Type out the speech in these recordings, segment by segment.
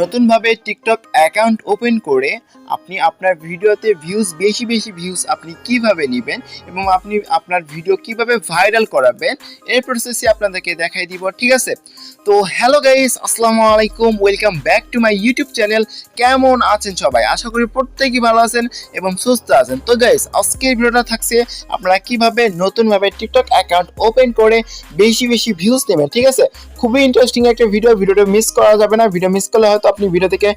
নতুনভাবে TikTok account open করে আপনি আপনার ভিডিওতে ভিউজ বেশি বেশি ভিউজ আপনি কীভাবে নেবেন এবং আপনি আপনার ভিডিও কীভাবে ভাইরাল করাবেন, এই প্রসেসে আপনাদেরকে দেখাই দিব, ঠিক আছে? তো হ্যালো গাইস আসসালামু আলাইকুম welcome back to my YouTube channel কেমন আছেন সবাই? আশা করি প্রত্যেকেই ভালো আছেন এবং সুস্থ আছেন। তো গাইস আজকের ভিডিওটা থাকছে আপনারা কীভাবে নতুনভাবে টিকটক অ্যাকাউন্ট ওপেন করে বেশি বেশি ভিউজ নেবেন, ঠিক আছে? খুবই ইন্টারেস্টিং একটা ভিডিও ভিডিওটা মিস করা যাবে না ভিডিও মিস করলে হয়তো আপনি ভিডিও থেকে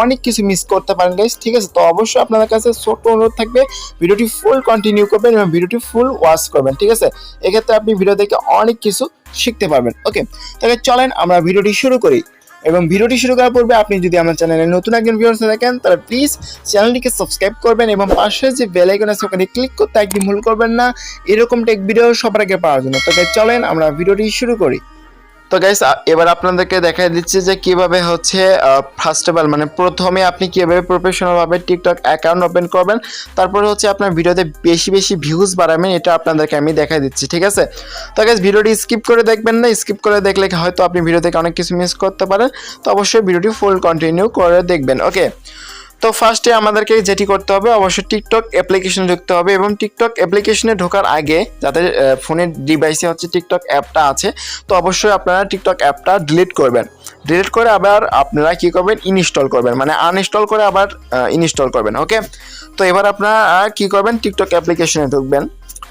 অনেক কিছু মিস করতে পারেন গাইস ঠিক আছে? তো অবশ্যই আপনাদের কাছে ছোট্ট অনুরোধ থাকবে ভিডিওটি ফুল কন্টিনিউ করবেন এবং ভিডিওটি ফুল ওয়াচ করবেন ঠিক আছে? এক্ষেত্রে আপনি ভিডিও থেকে অনেক কিছু শিখতে পারবেন ওকে তাহলে চলেন আমরা ভিডিওটি শুরু করি। এবং ভিডিওটি শুরু করার পূর্বে আপনি যদি আমার চ্যানেলে নতুন একজন ভিউয়ার্স থাকেন তাহলে প্লিজ চ্যানেলটিকে সাবস্ক্রাইব করবেন এবং পাশে যে বেল আইকন আছে ওখানে ক্লিক করতে একদম ভুল করবেন না। এরকম টেক ভিডিও সবার আগে পাওয়ার জন্য। তো guys, চলেন আমরা ভিডিওটি শুরু করি। তো গাইস এবার আপনাদেরকে দেখাই দিচ্ছি যে কীভাবে হচ্ছে ফার্স্ট অফ অল মানে প্রথমে আপনি কীভাবে প্রফেশনাল ভাবে টিকটক অ্যাকাউন্ট ওপেন করবেন, তারপরে হচ্ছে আপনার ভিডিওতে বেশি বেশি ভিউজ বাড়াবেন, এটা আপনাদেরকে আমি দেখাই দিচ্ছি, ঠিক আছে? তো গাইস ভিডিওটি স্কিপ করে দেখবেন না স্কিপ করে দেখলে হয়তো আপনি ভিডিও থেকে অনেক কিছু মিস করতে পারেন, তো অবশ্যই ভিডিওটি ফুল কন্টিনিউ করে দেখবেন ওকে তো ফার্স্টে আমাদেরকে যেটি করতে হবে, অবশ্যই টিকটক অ্যাপ্লিকেশনে ঢুকতে হবে এবং টিকটক অ্যাপ্লিকেশনে ঢোকার আগে যাদের ফোনের ডিভাইসে হচ্ছে টিকটক অ্যাপটা আছে, তো অবশ্যই আপনারা টিকটক অ্যাপটা ডিলিট করবেন। ডিলিট করে আবার আপনারা কি করবেন? ইনস্টল করবেন। মানে আনইনস্টল করে আবার ইনস্টল করবেন ওকে তো এবার আপনারা কি করবেন? টিকটক অ্যাপ্লিকেশনে ঢুকবেন।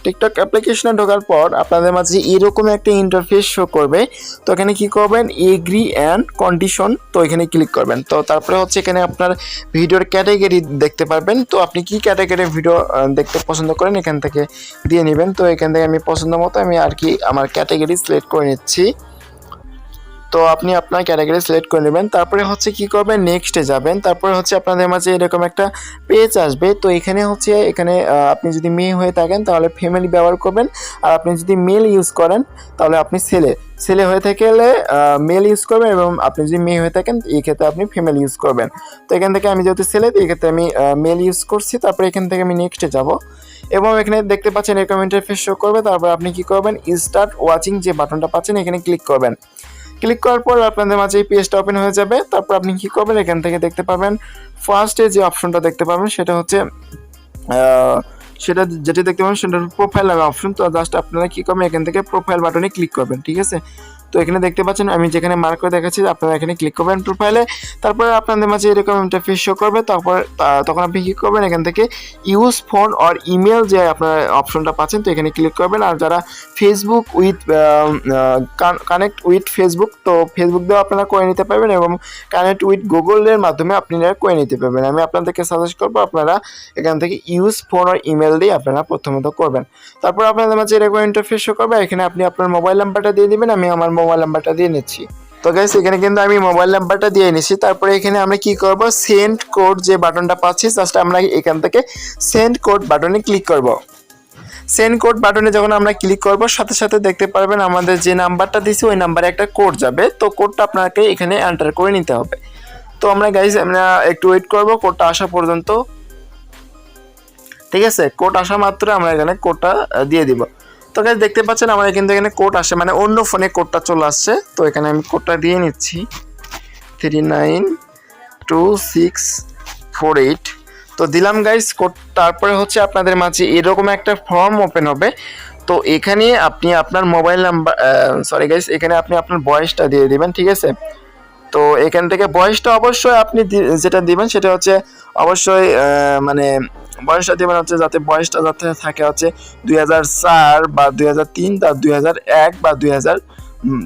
টিকটক অ্যাপ্লিকেশনে ঢোকার পর আপনাদের মাঝে এরকম একটা ইন্টারফেস শো করবে। তো এখানে কি করবেন? এগ্রি অ্যান্ড কন্ডিশন তো এখানে ক্লিক করবেন। তো তারপরে হচ্ছে এখানে আপনার ভিডিওর ক্যাটাগরি দেখতে পারবেন। তো আপনি কি ক্যাটাগরি ভিডিও দেখতে পছন্দ করেন এখান থেকে দিয়ে নেবেন। তো এখান থেকে আমি পছন্দ মতো আমি আর কি আমার ক্যাটাগরি সিলেক্ট করে নিচ্ছি। তো আপনি আপনার ক্যাটাগরি সিলেক্ট করে নেবেন। তারপরে হচ্ছে কি করবেন? নেক্সটে যাবেন। তারপরে হচ্ছে আপনাদের মাঝে এরকম একটা পেজ আসবে। তো এখানে হচ্ছে, এখানে আপনি যদি মেয়ে হয়ে থাকেন, তাহলে ফ্যামিলি ব্যবহার করবেন। আর আপনি যদি মেল ইউজ করেন, তাহলে আপনি ছেলে। ছেলে হয়ে থাকলে মেল ইউজ করবেন এবং আপনি যদি মেয়ে হয়ে থাকেন, এই ক্ষেত্রে আপনি ফিমেল ইউজ করবেন। তো এখান থেকে আমি যেহেতু ছেলে, তো এই ক্ষেত্রে আমি মেল ইউজ করছি। তারপরে এখান থেকে আমি নেক্সটে যাব। এবং এখানে দেখতে পাচ্ছেন, এরকম ইন্টারফেস শো করবে। তারপর আপনি কি করবেন? স্টার্ট ওয়াচিং যে বাটনটা পাচ্ছেন, এখানে ক্লিক করবেন। ক্লিক করার পর আপনাদের মাঝে এই পেজটা ওপেন হয়ে যাবে। তারপর আপনি কী করবেন? এখান থেকে দেখতে পাবেন ফার্স্টে যে অপশনটা দেখতে পাবেন, সেটা হচ্ছে সেটা যেটা দেখতে পাবেন সেটা প্রোফাইল নামে অপশন তো জাস্ট আপনারা কী করবেন? এখান থেকে প্রোফাইল বাটনে ক্লিক করবেন, ঠিক আছে? তো এখানে দেখতে পাচ্ছেন, আমি যেখানে মার্ক করে দেখাচ্ছি, আপনারা এখানে ক্লিক করবেন প্রোফাইলে তারপরে আপনাদের মাঝে এরকম ইন্টারফেস শো করবে, তারপর তখন আপনি কি করবেন, এখান থেকে ইউজ ফোন অর ইমেল যে আপনার অপশনটা পাচ্ছেন, তো এখানে ক্লিক করবেন। আর যারা Facebook with connect with Facebook তো ফেসবুক দিয়েও আপনারা করে নিতে পারবেন এবং কানেক্ট উইথ গুগলের মাধ্যমে আপনারা করে নিতে পারবেন। আমি আপনাদেরকে সাজেস্ট করব, আপনারা এখান থেকে ইউজ ফোন আর ইমেল দিয়ে আপনারা প্রথমত করবেন। তারপর আপনাদের মাঝে এরকম ইন্টারফেস শো করবে, এখানে আপনি আপনার মোবাইল নাম্বারটা দিয়ে দিবেন, আমি আমার মোবাইল নাম্বারটা দিয়ে নিচ্ছি। তো গাইস এখানে কিন্তু আমি মোবাইল নাম্বারটা দিয়ে নিছি তারপরে এখানে আমরা কি করব? সেন্ড কোড যে বাটনটা পাচ্ছি জাস্ট আমরা এখান থেকে সেন্ড কোড বাটনে ক্লিক করব। সেন্ড কোড বাটনে যখন আমরা ক্লিক করব, সাথে সাথে দেখতে পারবেন আমাদের যে নাম্বারটা দিছি ওই নাম্বারে একটা কোড যাবে। তো কোডটা আপনাকে এখানে এন্টার করে নিতে হবে। তো আমরা গাইস আমরা একটু ওয়েট করব কোডটা আসা পর্যন্ত। ঠিক আছে? কোড আসা মাত্র আমরা এখানে কোডটা দিয়ে দিব। তো গাইস দেখতে পাচ্ছেন আমার কিন্তু এখানে কোড আসে মানে অন্য ফোনে কোডটা চলে আসছে। তো এখানে আমি কোডটা দিয়ে নিচ্ছি। Three nine two six four eight তো দিলাম গাইস কোড তারপরে হচ্ছে আপনাদের মাঝে এরকম একটা ফর্ম ওপেন হবে। তো এখানে আপনি আপনার মোবাইল নাম্বার সরি গাইস এখানে আপনি আপনার বয়সটা দিয়ে দিবেন, ঠিক আছে? তো এখান থেকে বয়সটা অবশ্যই আপনি যেটা দিবেন সেটা হচ্ছে অবশ্যই মানে বয়সটা দিবেন হচ্ছে যাতে বয়সটা যাতে থাকে হচ্ছে দুই হাজার চার বা দুই হাজার তিন বা দুই হাজার এক বা দুই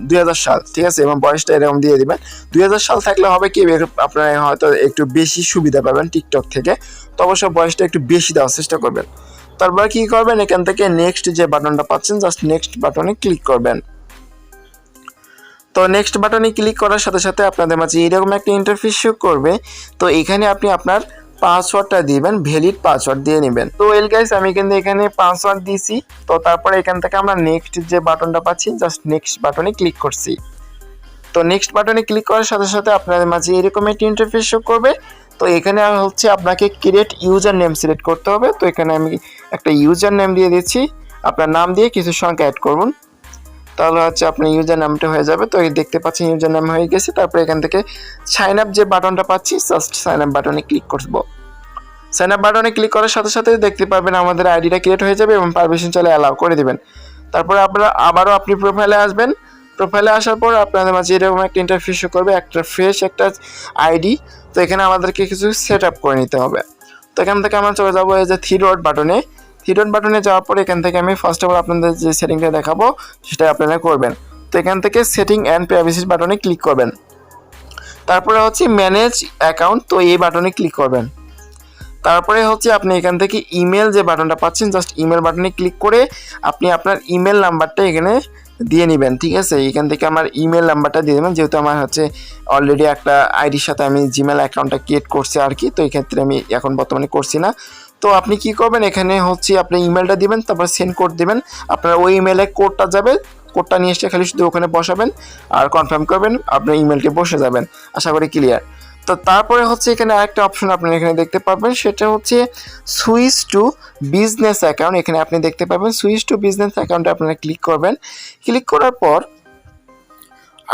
দুই সাল, ঠিক আছে? এবং বয়সটা এরকম দিয়ে দিবেন। দুই হাজার সাল থাকলে হবে কি আপনারা হয়তো একটু বেশি সুবিধা পাবেন টিকটক থেকে। তো অবশ্যই বয়সটা একটু বেশি দেওয়ার চেষ্টা করবেন। তারপর কি করবেন? এখান থেকে নেক্সট যে বাটনটা পাচ্ছেন জাস্ট নেক্সট বাটনে ক্লিক করবেন। তো নেক্সট বাটনে ক্লিক করার সাথে সাথে আপনাদের মাঝে এরকম একটা ইন্টারফেস শো করবে। তো এখানে আপনি আপনার পাসওয়ার্ডটা দিবেন ভ্যালিড পাসওয়ার্ড দিয়ে নেবেন। তো এল গাইস আমি কিন্তু এখানে পাসওয়ার্ড দিয়েছি তো তারপরে এখান থেকে আমরা নেক্সট যে বাটনটা পাচ্ছি জাস্ট নেক্সট বাটনে ক্লিক করছি। তো নেক্সট বাটনে ক্লিক করার সাথে সাথে আপনাদের মাঝে এরকম একটি ইন্টারফেস শো করবে। তো এখানে হচ্ছে আপনাকে ক্রিয়েট ইউজার নেম সিলেক্ট করতে হবে। তো এখানে আমি একটা ইউজার নেম দিয়ে দিচ্ছি। আপনার নাম দিয়ে কিছু সংখ্যা অ্যাড করুন। তাহলে হচ্ছে আপনার ইউজার নামটা হয়ে যাবে। তো এই দেখতে পাচ্ছেন ইউজার নাম হয়ে গেছে। তারপরে এখান থেকে সাইন আপ যে বাটনটা পাচ্ছি জাস্ট সাইন আপ বাটনে ক্লিক করব। সাইন আপ বাটনে ক্লিক করার সাথে সাথে দেখতে পাবেন আমাদের আইডিটা ক্রিয়েট হয়ে যাবে এবং পারমিশন চলে অ্যালাউ করে দেবেন। তারপরে আপনারা আবারও আপনি প্রোফাইলে আসবেন। প্রোফাইলে আসার পর আপনাদের মাঝে এরকম একটা ইন্টারফেস করবে, একটা ফ্রেশ একটা আইডি তো এখানে আমাদেরকে কিছু সেট আপ করে নিতে হবে। তো এখান থেকে আমরা চলে যাব এই যে থ্রি ডট বাটনে থ্রি বাটনে যাওয়ার পর এখান থেকে আমি ফার্স্ট অফ অল আপনাদের যে সেটিংটা দেখাবো সেটা আপনারা করবেন। তো এখান থেকে সেটিং অ্যান্ড প্রাইভেসি বাটনে ক্লিক করবেন। তারপরে হচ্ছে ম্যানেজ অ্যাকাউন্ট তো এই বাটনে ক্লিক করবেন। তারপরে হচ্ছে আপনি এখান থেকে ইমেল যে বাটনটা পাচ্ছেন জাস্ট ইমেল বাটনে ক্লিক করে আপনি আপনার ইমেল নাম্বারটা এখানে দিয়ে নেবেন, ঠিক আছে? এখান থেকে আমার ইমেল নাম্বারটা দিয়ে দেবেন, যেহেতু আমার হচ্ছে অলরেডি একটা আইডির সাথে আমি জিমেল অ্যাকাউন্টটা ক্রিয়েট করছি আর কি, তো এই ক্ষেত্রে আমি এখন বর্তমানে করছি না। তো আপনি কি করবেন? এখানে হচ্ছে আপনি ইমেলটা দিবেন, তারপর সেন্ড কোড দিবেন। আপনার ওই ইমেলে কোডটা যাবে কোডটা নিয়ে এসে খালি শুধু ওখানে বসাবেন আর কনফার্ম করবেন আপনার ইমেলটি বসে যাবেন। আশা করি ক্লিয়ার তো তারপরে হচ্ছে এখানে আরেকটা অপশন আপনি এখানে দেখতে পাবেন, সেটা হচ্ছে সুইচ টু বিজনেস অ্যাকাউন্ট এখানে আপনি দেখতে পাবেন সুইচ টু বিজনেস অ্যাকাউন্টে আপনারা ক্লিক করবেন। ক্লিক করার পর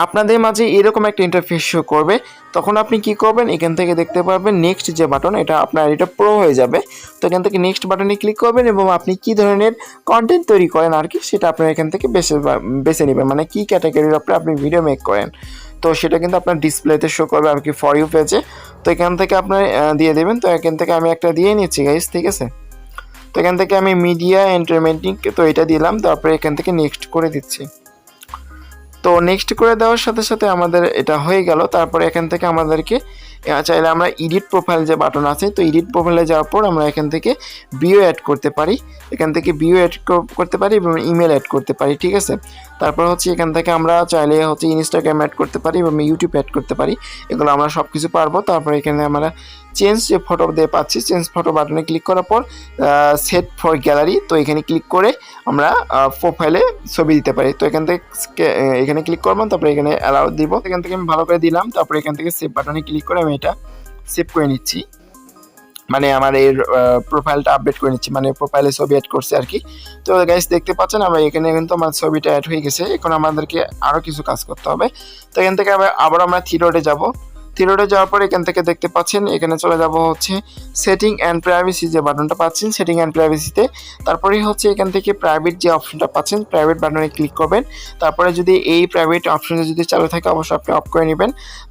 আপনাদের মাঝে এরকম একটা ইন্টারফেস শো করবে। তখন আপনি কি করবেন? এখান থেকে দেখতে পারবেন নেক্সট যে বাটন এটা আপনার, এটা প্রো হয়ে যাবে। তো এখান থেকে নেক্সট বাটনে ক্লিক করবেন এবং আপনি কি ধরনের কন্টেন্ট তৈরি করেন আর কি, সেটা আপনার এখান থেকে বেছে বেছে নেবেন। মানে কি ক্যাটাগরির উপরে আপনি ভিডিও মেক করেন। তো সেটা কিন্তু আপনার ডিসপ্লেতে শো করবে আর কি ফর ইউ পেজে তো এখান থেকে আপনার দিয়ে দেবেন। তো এখান থেকে আমি একটা দিয়ে নিচ্ছি গাইস ঠিক আছে? তো এখান থেকে আমি মিডিয়া এন্টারটেনমেন্টিং তো এটা দিলাম। তারপরে এখান থেকে নেক্সট করে দিচ্ছি। তো নেক্সট করে দেওয়ার সাথে সাথে আমাদের এটা হয়ে গেল। তারপরে এখান থেকে আমাদেরকে চাইলে আমরা এডিট প্রোফাইল যে বাটন আছে, তো এডিট প্রোফাইলে যাওয়ার পর আমরা এখান থেকে বিও অ্যাড করতে পারি। এখান থেকে বিও অ্যাড করতে পারি এবং ইমেল অ্যাড করতে পারি, ঠিক আছে? তারপর হচ্ছে এখান থেকে আমরা চাইলে হচ্ছে ইনস্টাগ্রাম অ্যাড করতে পারি এবং ইউটিউব অ্যাড করতে পারি। এগুলো আমরা সব কিছু পারব। তারপর এখানে আমরা চেঞ্জ যে ফটো দিয়ে পাচ্ছি চেঞ্জ ফটো বাটনে ক্লিক করার পর সেট ফর গ্যালারি তো এখানে ক্লিক করে আমরা প্রোফাইলে ছবি দিতে পারি। তো এখান থেকে এখানে ক্লিক করব তারপরে এখানে অ্যালাউ দিব। এখান থেকে আমি ভালো করে দিলাম, তারপরে এখান থেকে সেভ বাটনে ক্লিক করে আমি এটা সেভ করে নিচ্ছি। মানে আমার এর প্রোফাইলটা আপডেট করে নিচ্ছি মানে প্রোফাইলে ছবি অ্যাড করছে আর কি। তো গাইস দেখতে পাচ্ছেন, আমরা এখানে কিন্তু আমার ছবিটা অ্যাড হয়ে গেছে। এখন আমাদেরকে আরও কিছু কাজ করতে হবে। তো এখান থেকে আবার আমরা থিরোডে যাব। থিরোডে যাওয়ার পর এখান থেকে দেখতে পাচ্ছেন, এখানে চলে যাব হচ্ছে সেটিং অ্যান্ড প্রাইভেসি যে বাটনটা পাচ্ছেন সেটিং অ্যান্ড প্রাইভেসিতে তারপরে হচ্ছে এখান থেকে প্রাইভেট যে অপশনটা পাচ্ছেন প্রাইভেট বাটনে ক্লিক করবেন। তারপরে যদি এই প্রাইভেট অপশনটা যদি চালু থাকে, অবশ্যই আপনি অফ করে নেবেন।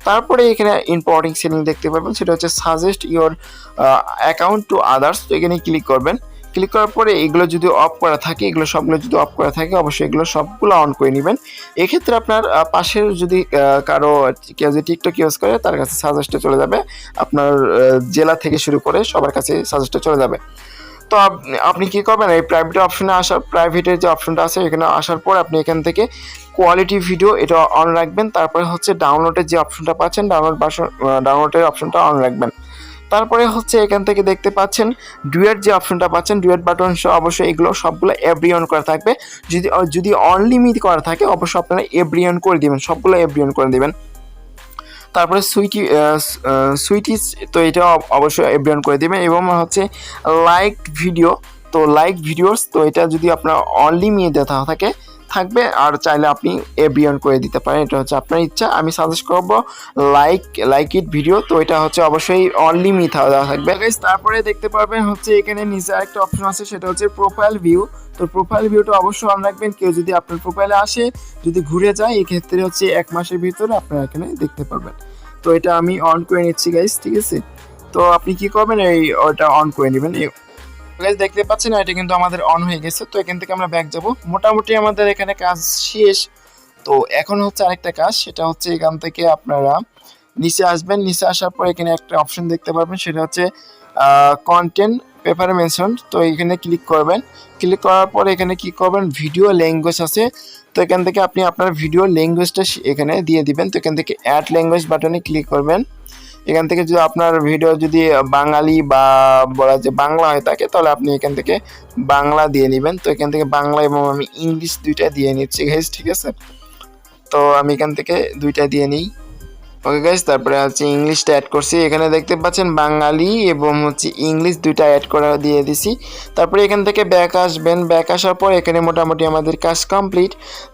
তারপরে এখানে ইম্পর্টিং সেটিং দেখতে পাবেন, সেটা হচ্ছে suggest your account to others তো এখানে ক্লিক করবেন। ক্লিক করার পরে এগুলো যদি অফ করা থাকে, এগুলো সবগুলো যদি অফ করা থাকে, অবশ্যই এগুলো সবগুলো অন করে নেবেন। এক্ষেত্রে আপনার পাশের যদি কারও কেউ যদি টিকটক ইউজ করে, তার কাছে সাজেস্টে চলে যাবে। আপনার জেলা থেকে শুরু করে সবার কাছে সাজেস্টে চলে যাবে। তো আপনি কী করবেন, এই প্রাইভেট অপশনে আসার প্রাইভেটের যে অপশনটা আছে, এখানে আসার পর আপনি এখান থেকে কোয়ালিটি ভিডিও এটা অন রাখবেন। তারপরে হচ্ছে ডাউনলোডের যে অপশনটা পাচ্ছেন ডাউনলোড বাসন ডাউনলোডের অপশনটা অন রাখবেন। তারপরে হচ্ছে এখান থেকে দেখতে পাচ্ছেন ডুয়েট যে অপশনটা পাচ্ছেন, ডুয়েট বাটন সহ অবশ্যই এগুলো সবগুলো এভরি অন করা থাকবে। যদি যদি অনলিমিট করা থাকে, অবশ্যই আপনারা এভরি অন করে দিবেন, সবগুলো এভরি অন করে দিবেন। তারপরে সুইটি সুইটিস, তো এটা অবশ্যই এভরি অন করে দিবেন এবং হচ্ছে লাইক ভিডিও তো লাইক ভিডিওস তো এটা যদি আপনার অনলিমিট দেওয়া থাকে থাকবে আর চাইলে আপনি এভরি অন করে দিতে পারেন। এটা হচ্ছে আপনার ইচ্ছা। আমি সাজেস্ট করব লাইক লাইক ইট ভিডিও তো এটা হচ্ছে অবশ্যই অনলিমিট দেওয়া থাকবে। তারপরে দেখতে পারবেন হচ্ছে এখানে নিচে আরেকটা অপশন আছে, সেটা হচ্ছে প্রোফাইল ভিউ তো প্রোফাইল ভিউটা অবশ্যই অন রাখবেন। কেউ যদি আপনার প্রোফাইলে আসে, যদি ঘুরে যায়, এক্ষেত্রে হচ্ছে এক মাসের ভিতরে আপনারা এখানে দেখতে পারবেন। তো এটা আমি অন করে নিচ্ছি গাইস ঠিক আছে? তো আপনি কি করবেন? এই ওটা অন করে নেবেন। গাইস দেখতে পাচ্ছেন এটা কিন্তু আমাদের অন হয়ে গেছে, তো এখান থেকে আমরা ব্যাক যাব। মোটামুটি আমাদের এখানে কাজ শেষ। তো এখন হচ্ছে আরেকটা কাজ, সেটা হচ্ছে এখান থেকে আপনারা নিচে আসবেন। নিচে আসার পর এখানে একটা অপশন দেখতে পারবেন, সেটা হচ্ছে কন্টেন্ট পেপারে মেনশন তো এখানে ক্লিক করবেন। ক্লিক করার পর এখানে কি করবেন? ভিডিও ল্যাঙ্গুয়েজ আছে। তো এখান থেকে আপনি আপনার ভিডিও ল্যাঙ্গুয়েজটা এখানে দিয়ে দিবেন। তো এখান থেকে অ্যাড ল্যাঙ্গুয়েজ বাটনে ক্লিক করবেন। এখান থেকে যদি আপনার ভিডিও যদি বাঙালি বা বলা যে বাংলা হয়ে থাকে, তাহলে আপনি এখান থেকে বাংলা দিয়ে নেবেন। তো এখান থেকে বাংলা এবং আমি ইংলিশ দুইটা দিয়ে নিচ্ছি ঘেস ঠিক আছে? তো আমি এখান থেকে দুইটা দিয়ে নিই। ওকে গাইস তারপরে হচ্ছে ইংলিশটা অ্যাড করছি। এখানে দেখতে পাচ্ছেন বাঙালি এবং হচ্ছে ইংলিশ দুইটা অ্যাড করা দিয়ে দিছি। তারপরে এখান থেকে ব্যাক আসবেন। ব্যাক আসার পর এখানে মোটামুটি আমাদের কাজ কমপ্লিট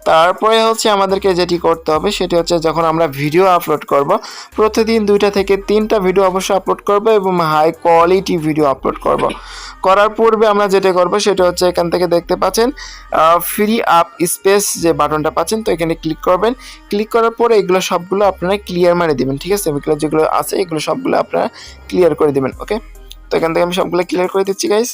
তারপরে হচ্ছে আমাদেরকে যেটি করতে হবে, সেটি হচ্ছে যখন আমরা ভিডিও আপলোড করব, প্রতিদিন দুইটা থেকে তিনটা ভিডিও অবশ্যই আপলোড করব এবং হাই কোয়ালিটি ভিডিও আপলোড করব। করার পূর্বে আমরা যেটা করব সেটা হচ্ছে এখান থেকে দেখতে পাচ্ছেন ফ্রি আপ স্পেস যে বাটনটা পাচ্ছেন, তো এখানে ক্লিক করবেন। ক্লিক করার পরে এগুলো সবগুলো আপনারা ক্লিয়ার মানে দিবেন, ঠিক আছে? এগুলো যেগুলো আছে, এগুলো সবগুলো আপনারা ক্লিয়ার করে দিবেন ওকে তো এখান থেকে আমি সবগুলো ক্লিয়ার করে দিচ্ছি গাইস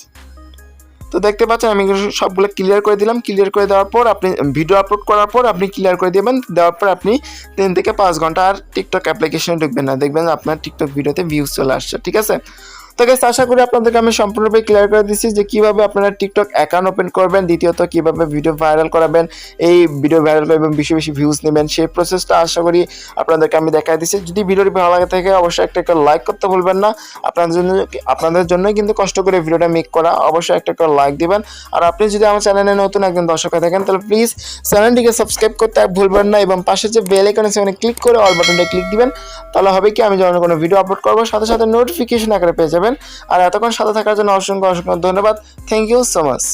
তো দেখতে পাচ্ছেন, আমি সবগুলো ক্লিয়ার করে দিলাম। ক্লিয়ার করে দেওয়ার পর আপনি ভিডিও আপলোড করার পর আপনি ক্লিয়ার করে দেবেন। দেওয়ার পর আপনি তিন থেকে পাঁচ ঘণ্টা আর টিকটক অ্যাপ্লিকেশনে ঢুকবেন না। দেখবেন আপনার টিকটক ভিডিওতে ভিউজ চলে আসছে, ঠিক আছে? তো গাইস আশা করি আপনাদেরকে আমি সম্পূর্ণভাবে ক্লিয়ার করে দিচ্ছি যে কীভাবে আপনারা টিকটক অ্যাকাউন্ট ওপেন করবেন, দ্বিতীয়ত কীভাবে ভিডিও ভাইরাল করাবেন, এই ভিডিও ভাইরাল করবেন বেশি বেশি ভিউজ নেবেন, সেই প্রসেসটা আশা করি আপনাদেরকে আমি দেখাই দিচ্ছি যদি ভিডিওটি ভালো লাগে থাকে, অবশ্যই একটা একটা লাইক করতে ভুলবেন না। আপনাদের জন্য, আপনাদের জন্যই কিন্তু কষ্ট করে ভিডিওটা মেক করা, অবশ্যই একটা একটা লাইক দিবেন। আর আপনি যদি আমার চ্যানেলে নতুন একজন দর্শক হয়ে থাকেন, তাহলে প্লিজ চ্যানেলটিকে সাবস্ক্রাইব করতে ভুলবেন না এবং পাশে যে বেল আইকন সেখানে ক্লিক করে অল বাটনটা ক্লিক দিবেন। তাহলে হবে কি, আমি যখন কোনো ভিডিও আপলোড করব, সাথে সাথে নোটিফিকেশন আকারে পেয়ে যাবেন আর এতক্ষণ সাথে থাকার জন্য অসংখ্য অসংখ্য ধন্যবাদ। Thank you so much